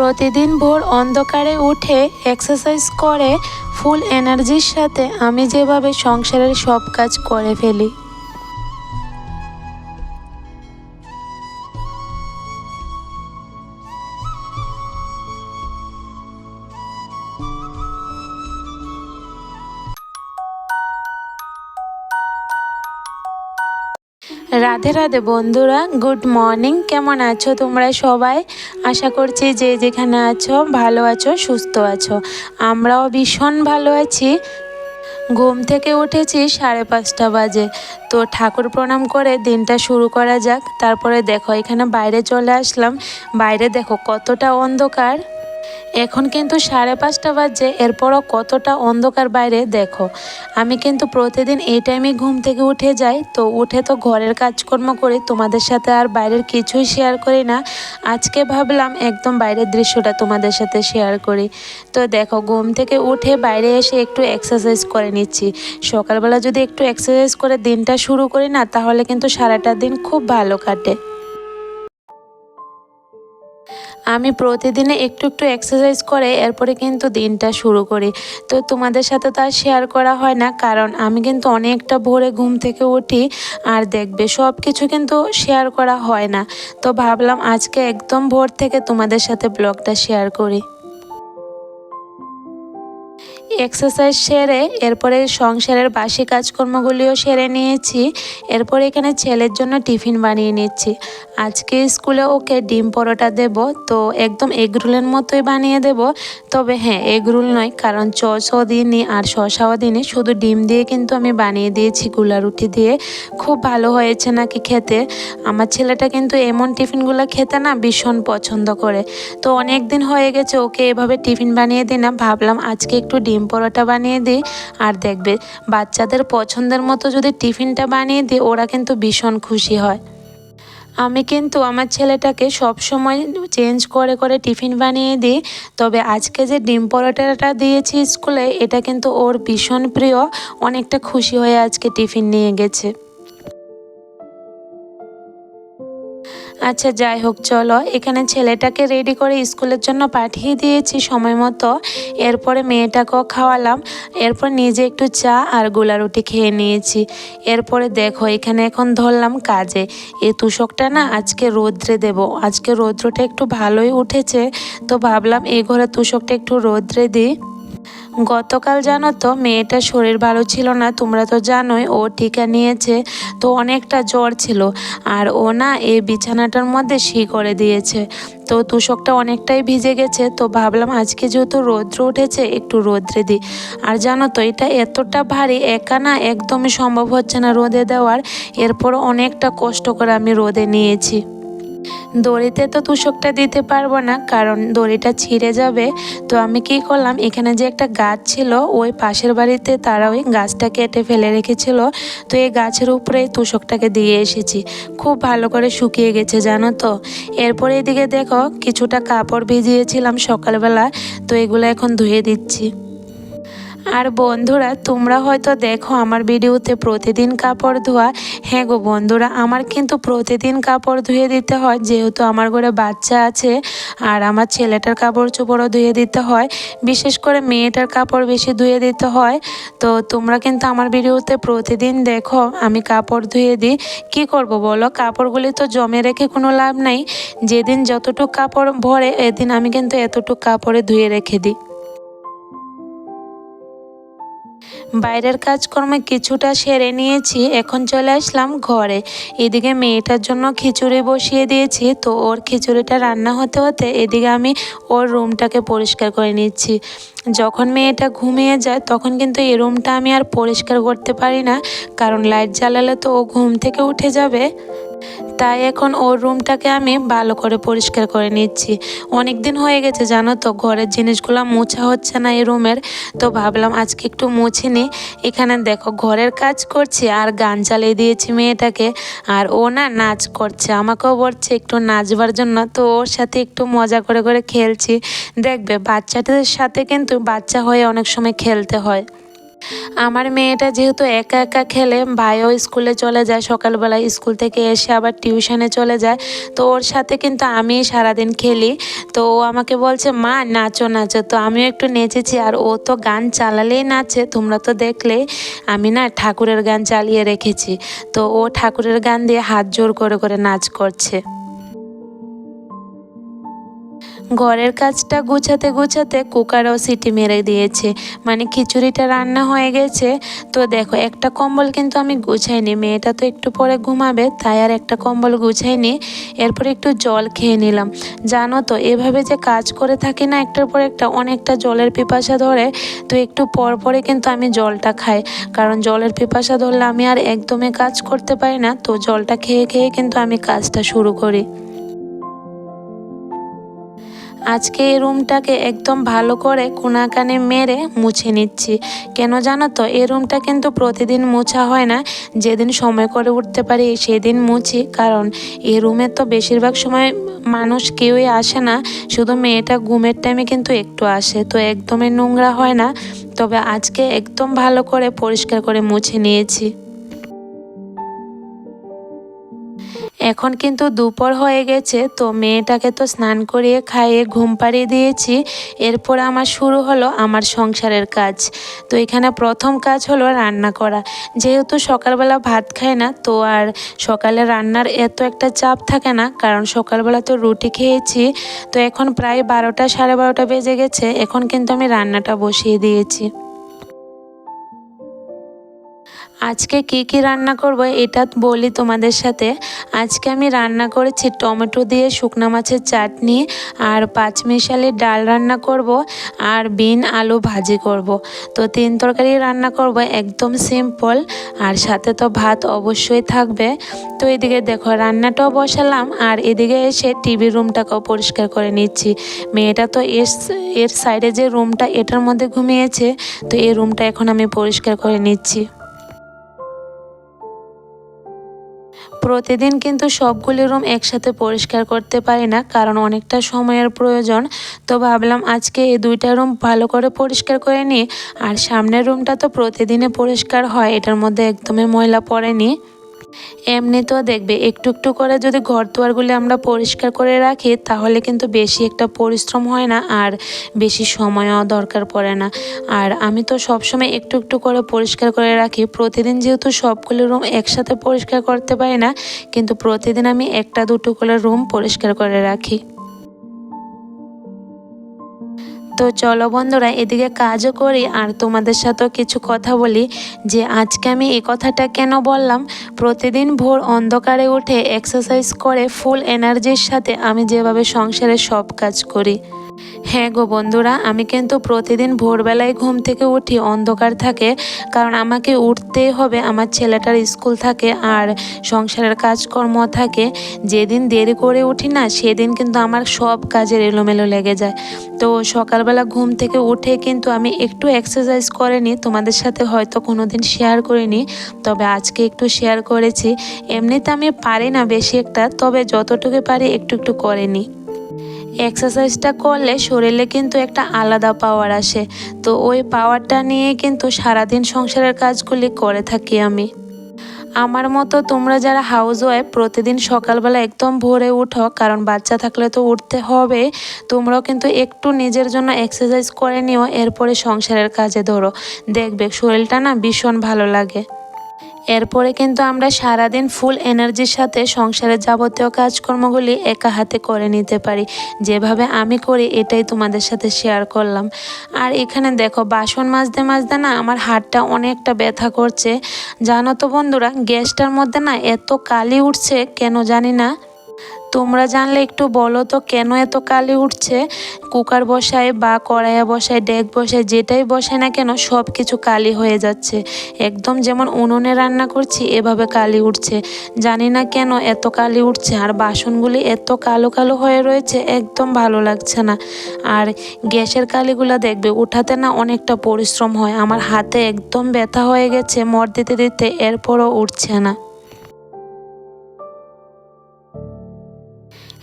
প্রতিদিন ভোর অন্ধকারে উঠে এক্সারসাইজ করে ফুল এনার্জির সাথে আমি যেভাবে সংসারের সব কাজ করে ফেলি। রাধে রাধে বন্ধুরা, গুড মর্নিং। কেমন আছো তোমরা সবাই? আশা করছি যে যেখানে আছো, ভালো আছো, সুস্থ আছো। আমরাও ভীষণ ভালো আছি। ঘুম থেকে উঠেছি সাড়ে পাঁচটা বাজে। তো ঠাকুর প্রণাম করে দিনটা শুরু করা যাক। তারপরে দেখো, এখানে বাইরে চলে আসলাম। বাইরে দেখো কতটা অন্ধকার। এখন কিন্তু সাড়ে পাঁচটা বাজে এরপরও কতটা অন্ধকার বাইরে দেখো। আমি কিন্তু প্রতিদিন এই টাইমে ঘুম থেকে উঠে যাই, তো উঠে তো ঘরের কাজকর্ম করি, তোমাদের সাথে আর বাইরের কিছুই শেয়ার করি না। আজকে ভাবলাম একদম বাইরের দৃশ্যটা তোমাদের সাথে শেয়ার করি। তো দেখো, ঘুম থেকে উঠে বাইরে এসে একটু এক্সারসাইজ করে নিচ্ছি। সকালবেলা যদি একটু এক্সারসাইজ করে দিনটা শুরু করি না, তাহলে কিন্তু সারাটা দিন খুব ভালো কাটে। আমি প্রতিদিনে একটু একটু এক্সারসাইজ করে, এরপরে কিন্তু দিনটা শুরু করি। তো তোমাদের সাথে তার শেয়ার করা হয় না, কারণ আমি কিন্তু অনেকটা ভোরে ঘুম থেকে উঠি আর দেখবে সব কিছু কিন্তু শেয়ার করা হয় না। তো ভাবলাম আজকে একদম ভোর থেকে তোমাদের সাথে ব্লগটা শেয়ার করি। এক্সারসাইজ সেরে, এরপরে সংসারের বাসি কাজকর্মগুলিও সেরে নিয়েছি। এরপরে এখানে ছেলের জন্য টিফিন বানিয়ে নিচ্ছি। আজকে স্কুলে ওকে ডিম পরোটা দেব, তো একদম এগরোলের মতোই বানিয়ে দেব। তবে হ্যাঁ এগরোল নয়, কারণ চসও দিইনি আর শসাও দিইনি শুধু ডিম দিয়ে কিন্তু আমি বানিয়ে দিয়েছি গুলা রুটি দিয়ে। খুব ভালো হয়েছে নাকি খেতে? আমার ছেলেটা কিন্তু এমন টিফিনগুলো খেতে না ভীষণ পছন্দ করে। তো অনেক দিন হয়ে গেছে, ওকে এভাবে টিফিন বানিয়ে দিই না, ভাবলাম আজকে একটু ডিম পরোটা বানিয়ে দিই। আর দেখবে, বাচ্চাদের পছন্দের মতো যদি টিফিনটা বানিয়ে দিই, ওরা কিন্তু ভীষণ খুশি হয়। আমি কিন্তু আমার ছেলেটাকে সব সময় চেঞ্জ করে করে টিফিন বানিয়ে দিই। তবে আজকে যে ডিম পরোটাটা দিয়েছি স্কুলে, এটা কিন্তু ওর ভীষণ প্রিয়। অনেকটা খুশি হয়ে আজকে টিফিন নিয়ে গেছে। আচ্ছা যাই হোক, চলো। এখানে ছেলেটাকে রেডি করে স্কুলের জন্য পাঠিয়ে দিয়েছি সময় মতো। এরপরে মেয়েটাকেও খাওয়ালাম। এরপর নিজে একটু চা আর গোলা রুটি খেয়ে নিয়েছি। এরপরে দেখো, এখানে এখন ধরলাম কাজে। এই তুষকটা না আজকে রোদ্রে দেব। আজকে রৌদ্রটা একটু ভালোই উঠেছে। তো ভাবলাম এই ঘরে তুষকটা একটু রোদ্রে দিই। গতকাল জানো তো মেয়েটার শরীর ভালো ছিল না, তোমরা তো জানোই, ও টিকা নিয়েছে, তো অনেকটা জ্বর ছিল। আর ও না এই বিছানাটার মধ্যে শি করে দিয়েছে। তো তুষকটা অনেকটাই ভিজে গেছে, তো ভাবলাম আজকে যেহেতু রৌদ্র উঠেছে, একটু রোদ্রে দিই। আর জানো তো, এটা এতটা ভারী, একা না একদমই সম্ভব হচ্ছে না রোদে দেওয়ার। এরপর অনেকটা কষ্ট করে আমি রোদে নিয়েছি। দড়িতে তো তুষকটা দিতে পারব না, কারণ দড়িটা ছিঁড়ে যাবে। তো আমি কি করলাম, এখানে যে একটা গাছ ছিল, ওই পাশের বাড়িতে তারা ওই গাছটা কেটে ফেলে রেখেছিল। তো এই গাছের উপরে তুষকটাকে দিয়ে এসেছি। খুব ভালো করে শুকিয়ে গেছে, জানো তো। এরপরে এদিকে দেখো, কিছুটা কাপড় ভিজিয়েছিলাম সকালবেলা। তো এগুলো এখন ধুয়ে দিচ্ছি। আর বন্ধুরা, তোমরা হয়তো দেখো আমার ভিডিওতে প্রতিদিন কাপড় ধোয়া। হ্যাঁ গো বন্ধুরা, আমার কিন্তু প্রতিদিন কাপড় ধুয়ে দিতে হয়, যেহেতু আমার ঘরে বাচ্চা আছে আর আমার ছেলেটার কাপড় চোপড়ও ধুয়ে দিতে হয়। বিশেষ করে মেয়েটার কাপড় বেশি ধুয়ে দিতে হয়। তো তোমরা কিন্তু আমার ভিডিওতে প্রতিদিন দেখো, আমি কাপড় ধুয়ে দিই। কি করব বলো? কাপড়গুলি তো জমে রেখে কোনো লাভ নাই। যেদিন যতটুকু কাপড় ভরে, এদিন আমি কিন্তু এতটুকু কাপড়ে ধুয়ে রেখে দিই। বাইরের কাজকর্মে কিছুটা সেরে নিয়েছি, এখন চলে আসলাম ঘরে। এদিকে মেয়েটার জন্য খিচুড়ি বসিয়ে দিয়েছি, তো ওর খিচুড়িটা রান্না হতে হতে এদিকে আমি ওর রুমটাকে পরিষ্কার করে নিচ্ছি। যখন মেয়েটা ঘুমিয়ে যায়, তখন কিন্তু এই রুমটা আমি আর পরিষ্কার করতে পারি না, কারণ লাইট জ্বালালে তো ও ঘুম থেকে উঠে যাবে। তাই এখন ওর রুমটাকে আমি ভালো করে পরিষ্কার করে নিচ্ছি। অনেক দিন হয়ে গেছে, জানো তো, ঘরের জিনিসগুলো মোছা হচ্ছে না এই রুমের। তো ভাবলাম আজকে একটু মুছে নিই। এখানে দেখো, ঘরের কাজ করছি আর গান চালিয়ে দিয়েছি মেয়েটাকে। আর ও না নাচ করছে, আমাকেও বলছে একটু নাচবার জন্য। তো ওর সাথে একটু মজা করে করে খেলছি। দেখবে, বাচ্চাদের সাথে কিন্তু বাচ্চা হয়ে অনেক সময় খেলতে হয়। আমার মেয়েটা যেহেতু একা একা খেলে, ভাইও স্কুলে চলে যায়, সকালবেলা স্কুল থেকে এসে আবার টিউশনে চলে যায়। তো ওর সাথে কিন্তু আমি সারাদিন খেলি। তো ও আমাকে বলছে, মা, নাচো নাচো। তো আমিও একটু নেচেছি আর ও তো গান চালালেই নাচে, তোমরা তো দেখলে। আমি না ঠাকুরের গান চালিয়ে রেখেছি। তো ও ঠাকুরের গান দিয়ে হাত জোর করে করে নাচ করছে। ঘরের কাজটা গুছাতে গুছাতে কুকারও সিটি মেরে দিয়েছে। মানে খিচুড়িটা রান্না হয়ে গেছে। তো দেখো, একটা কম্বল কিন্তু আমি গুছাইনি। মেয়েটা তো একটু পরে ঘুমাবে, তাই আর একটা কম্বল গুছাইনি। এরপর একটু জল খেয়ে নিলাম। জানো তো, এভাবে যে কাজ করে থাকি না, একটার পর একটা অনেকটা জলের পিপাসা ধরে, তো একটু পর পরে কিন্তু আমি জলটা খাই। কারণ জলের পিপাসা ধরলে আমি আর একদমই কাজ করতে পারি না, তো জলটা খেয়ে খেয়ে কিন্তু আমি কাজটা শুরু করি। আজকে এই রুমটাকে একদম ভালো করে কোনাকানে মেরে মুছে নিচ্ছি। কেন জানো তো? এই রুমটা কিন্তু প্রতিদিন মোছা হয় না। যেদিন সময় করে উঠতে পারি সেদিন মুছি। কারণ এই রুমে তো বেশিরভাগ সময় মানুষ কেউই আসে না। শুধু মেয়েটা ঘুমের টাইমে কিন্তু একটু আসে। তো একদমই নোংরা হয় না। তবে আজকে একদম ভালো করে পরিষ্কার করে মুছে নিয়েছি। এখন কিন্তু দুপুর হয়ে গেছে, তো মেয়েটাকে তো স্নান করিয়ে খাইয়ে ঘুম পাড়িয়ে দিয়েছি। এরপর আমার শুরু হলো আমার সংসারের কাজ। তো এখানে প্রথম কাজ হলো রান্না করা। যেহেতু সকালবেলা ভাত খাই না, তো আর সকালে রান্নার এত একটা চাপ থাকে না, কারণ সকালবেলা তো রুটি খেয়েছি। তো এখন প্রায় বারোটা, সাড়ে বারোটা বেজে গেছে, এখন কিন্তু আমি রান্নাটা বসিয়ে দিয়েছি। আজকে কি কি রান্না করব এটা বলি তোমাদের সাথে। আজকে আমি রান্না করেছি টমেটো দিয়ে শুকনো মাছের চাটনি আর পাঁচমিশালি ডাল রান্না করব আর বিন আলু ভাজি করব। তো তিন তরকারি রান্না করব, একদম সিম্পল আর সাথে তো ভাত অবশ্যই থাকবে। তো এদিকে দেখো রান্নাটাও বসালাম, আর এদিকে এসে টিভি রুমটাকেও পরিষ্কার করে নিচ্ছি। মেয়েটা তো এর এর সাইডে যে রুমটা এটার মধ্যে ঘুমিয়েছে, তো এই রুমটা এখন আমি পরিষ্কার করে নিচ্ছি। প্রতিদিন কিন্তু সবগুলি রুম একসাথে পরিষ্কার করতে পারি না, কারণ অনেকটা সময়ের প্রয়োজন। তো ভাবলাম আজকে এই দুইটা রুম ভালো করে পরিষ্কার করে নিই, আর সামনের রুমটা তো প্রতিদিনে পরিষ্কার হয়, এটার মধ্যে একদমই ময়লা পড়েনি। এমনিতেও দেখবে, একটু একটু করে যদি ঘর দুয়ারগুলি আমরা পরিষ্কার করে রাখি, তাহলে কিন্তু বেশি একটা পরিশ্রম হয় না আর বেশি সময়ও দরকার পড়ে না। আর আমি তো সবসময় একটু একটু করে পরিষ্কার করে রাখি। প্রতিদিন যেহেতু সবগুলো রুম একসাথে পরিষ্কার করতে পারি না, কিন্তু প্রতিদিন আমি একটা দুটো করে রুম পরিষ্কার করে রাখি। তো চলো বন্ধুরা, এদিকে কাজও করি আর তোমাদের সাথেও কিছু কথা বলি যে আজকে আমি এ কথাটা কেন বললাম? প্রতিদিন ভোর অন্ধকারে উঠে এক্সারসাইজ করে ফুল এনার্জির সাথে আমি যেভাবে সংসারে সব কাজ করি। হ্যাঁ গো বন্ধুরা, আমি কিন্তু প্রতিদিন ভোরবেলায় ঘুম থেকে উঠি, অন্ধকার থাকে, কারণ আমাকে উঠতেই হবে, আমার ছেলেটার স্কুল থাকে আর সংসারের কাজকর্ম থাকে। যেদিন দেরি করে উঠি না, সেদিন কিন্তু আমার সব কাজের এলোমেলো লেগে যায়। তো সকালবেলা ঘুম থেকে উঠে কিন্তু আমি একটু এক্সারসাইজ করে নিই তোমাদের সাথে হয়তো কোনো দিন শেয়ার করিনি, তবে আজকে একটু শেয়ার করেছি। এমনিতে আমি পারি না বেশি একটা, তবে যতটুকু পারি একটু একটু করে নিই। এক্সারসাইজটা করলে শরীরে কিন্তু একটা আলাদা পাওয়ার আসে। তো ওই পাওয়ারটা নিয়ে কিন্তু সারাদিন সংসারের কাজগুলি করে থাকি আমি। আমার মতো তোমরা যারা হাউস ওয়াইফ প্রতিদিন সকালবেলা একদম ভোরে উঠো, কারণ বাচ্চা থাকলে তো উঠতে হবে, তোমরাও কিন্তু একটু নিজের জন্য এক্সারসাইজ করে নিও, এরপরে সংসারের কাজে ধরো। দেখবে শরীরটা না ভীষণ ভালো লাগে। এরপরে কিন্তু আমরা সারাদিন ফুল এনার্জির সাথে সংসারের যাবতীয় কাজকর্মগুলি একা হাতে করে নিতে পারি। যেভাবে আমি করি, এটাই তোমাদের সাথে শেয়ার করলাম। আর এখানে দেখো, বাসন মাজতে মাজতে না আমার হাতটা অনেকটা ব্যথা করছে। জানো তো বন্ধুরা, গ্যাসটার মধ্যে না এত কালি উঠছে, কেন জানি না। তোমরা জানলে একটু বলো তো, কেন এত কালি উঠছে? কুকার বসায় বা কড়াইয়া বসায়, ডেক বসায়, যেটাই বসায় না কেন সব কিছু কালি হয়ে যাচ্ছে। একদম যেমন উনুনে রান্না করছি, এভাবে কালি উঠছে। জানি না কেন এত কালি উঠছে, আর বাসনগুলি এত কালো কালো হয়ে রয়েছে, একদম ভালো লাগছে না। আর গ্যাসের কালিগুলো দেখবে, উঠাতে না অনেকটা পরিশ্রম হয়। আমার হাতে একদম ব্যথা হয়ে গেছে, মর দিতে দিতে এরপরও উঠছে না।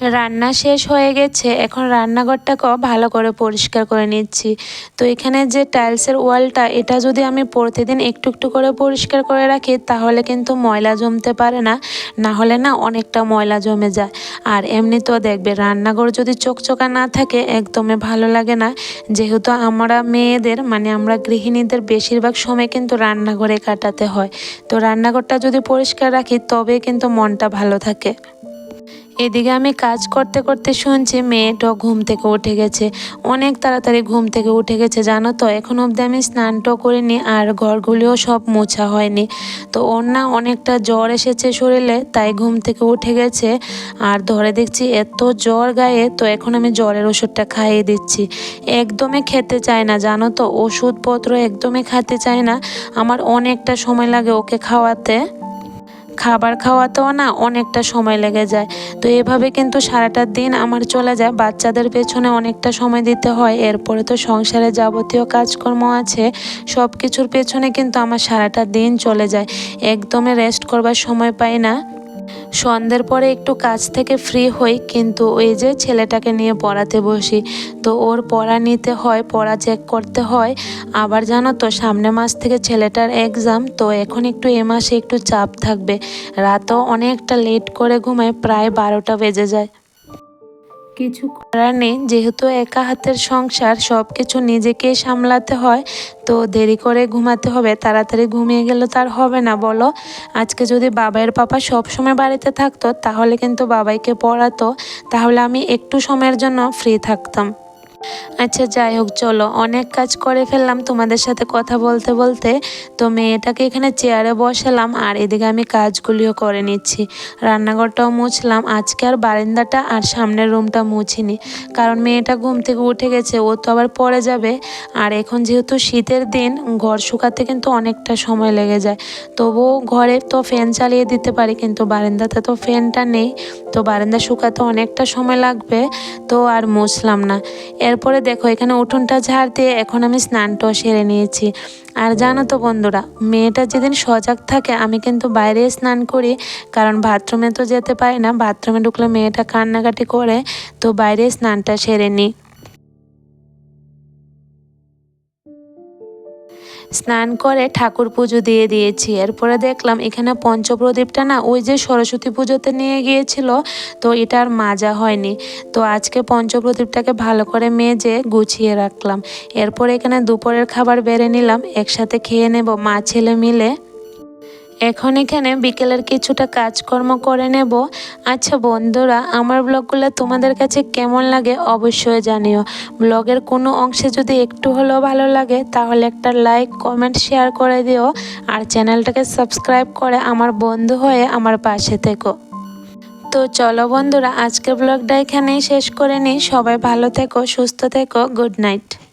রান্না শেষ হয়ে গেছে, এখন রান্নাঘরটাকেও ভালো করে পরিষ্কার করে নিচ্ছি। তো এখানে যে টাইলসের ওয়ালটা, এটা যদি আমি প্রতিদিন একটু একটু করে পরিষ্কার করে রাখি, তাহলে কিন্তু ময়লা জমতে পারে না না হলে না অনেকটা ময়লা জমে যায়। আর এমনি তো দেখবে, রান্নাঘর যদি চকচকা না থাকে, একদমই ভালো লাগে না। যেহেতু আমরা মেয়েদের মানে আমরা গৃহিণীদের বেশিরভাগ সময় কিন্তু রান্নাঘরে কাটাতে হয়। তো রান্নাঘরটা যদি পরিষ্কার রাখি তবে কিন্তু মনটা ভালো থাকে। এদিকে আমি কাজ করতে করতে শুনছি মেয়েটাও ঘুম থেকে উঠে গেছে। অনেক তাড়াতাড়ি ঘুম থেকে উঠে গেছে, জানো তো? এখন অবধি আমি স্নানটাও করিনি আর ঘরগুলিও সব মোছা হয়নি। তো ওর না অনেকটা জ্বর এসেছে শরীরে, তাই ঘুম থেকে উঠে গেছে। আর ধরে দেখছি এত জ্বর গায়ে, তো এখন আমি জ্বরের ওষুধটা খাইয়ে দিচ্ছি। একদমই খেতে চায় না, জানো তো? ওষুধপত্র একদমই খেতে চায় না। আমার অনেকটা সময় লাগে ওকে খাওয়াতে। খাবার খাওয়াতেও না অনেকটা সময় লেগে যায়। তো এভাবে কিন্তু সারাটা দিন আমার চলে যায়। বাচ্চাদের পেছনে অনেকটা সময় দিতে হয়। এরপরে তো সংসারে যাবতীয় কাজকর্ম আছে সব কিছুর পেছনে কিন্তু আমার সারাটা দিন চলে যায়। একদমই রেস্ট করবার সময় পাই না। সন্ধ্যের পরে একটু কাজ থেকে ফ্রি হই, কিন্তু ওই যে ছেলেটাকে নিয়ে পড়াতে বসি। তো ওর পড়া নিতে হয়, পড়া চেক করতে হয়। আবার জানো তো, সামনে মাস থেকে ছেলেটার এক্সাম তো এখন একটু এ মাসে একটু চাপ থাকবে। রাতও অনেকটা লেট করে ঘুমায়, প্রায় বারোটা বেজে যায়। কিছু করার নেই। যেহেতু একা হাতের সংসার সব কিছু নিজেকেই সামলাতে হয়, তো দেরি করে ঘুমাতে হবে। তাড়াতাড়ি ঘুমিয়ে গেলে তার হবে না, বলো। আজকে যদি বাবাইয়ের পাপা সব সময় বাড়িতে থাকতো, তাহলে কিন্তু বাবাইকে পড়াতো। তাহলে আমি একটু সময়ের জন্য ফ্রি থাকতাম। আচ্ছা যাই হোক, চলো। অনেক কাজ করে ফেললাম তোমাদের সাথে কথা বলতে বলতে। তো মেয়েটাকে এখানে চেয়ারে বসালাম আর এদিকে আমি কাজগুলিও করে নিচ্ছি। রান্নাঘরটাও মুছলাম। আজকে আর বারান্দাটা আর সামনের রুমটা মুছিনি। কারণ মেয়েটা ঘুম থেকে উঠে গেছে, ও তো আবার পরে যাবে। আর এখন যেহেতু শীতের দিন, ঘর শুকাতে কিন্তু অনেকটা সময় লেগে যায়। তবুও ঘরে তো ফ্যান চালিয়ে দিতে পারি, কিন্তু বারান্দাতে তো ফ্যানটা নেই। তো বারান্দা শুকাতে অনেকটা সময় লাগবে। তো আর মুছলাম না। এরপরে দেখো, এখানে উঠোনটা ঝাড় দিয়ে এখন আমি স্নানটাও সেরে নিয়েছি। আর জানো তো বন্ধুরা, মেয়েটা যেদিন সজাগ থাকে, আমি কিন্তু বাইরে স্নান করি, কারণ বাথরুমে তো যেতে পারি না। বাথরুমে ঢুকলে মেয়েটা কান্নাকাটি করে, তো বাইরে স্নানটা সেরে নিই। স্নান করে ঠাকুর পুজো দিয়ে দিয়েছি। এরপরে দেখলাম এখানে পঞ্চপ্রদীপটা না, ওই যে সরস্বতী পুজোতে নিয়ে গিয়েছিল, তো এটা আর মাজা হয়নি। তো আজকে পঞ্চপ্রদীপটাকে ভালো করে মেজে গুছিয়ে রাখলাম। এরপর এখানে দুপুরের খাবার বেড়ে নিলাম, একসাথে খেয়ে নেব মা ছেলে মিলে। এখন এখানে বিকেলের কিছুটা কাজকর্ম করে নেব। আচ্ছা বন্ধুরা, আমার ব্লগগুলো তোমাদের কাছে কেমন লাগে অবশ্যই জানিও। ব্লগের কোনো অংশে যদি একটু হলেও ভালো লাগে, তাহলে একটা লাইক, কমেন্ট, শেয়ার করে দিও। আর চ্যানেলটাকে সাবস্ক্রাইব করে আমার বন্ধু হয়ে আমার পাশে থেকো। তো চলো বন্ধুরা, আজকের ব্লগটা এখানেই শেষ করে নিই। সবাই ভালো থেকো, সুস্থ থেকো, গুড নাইট।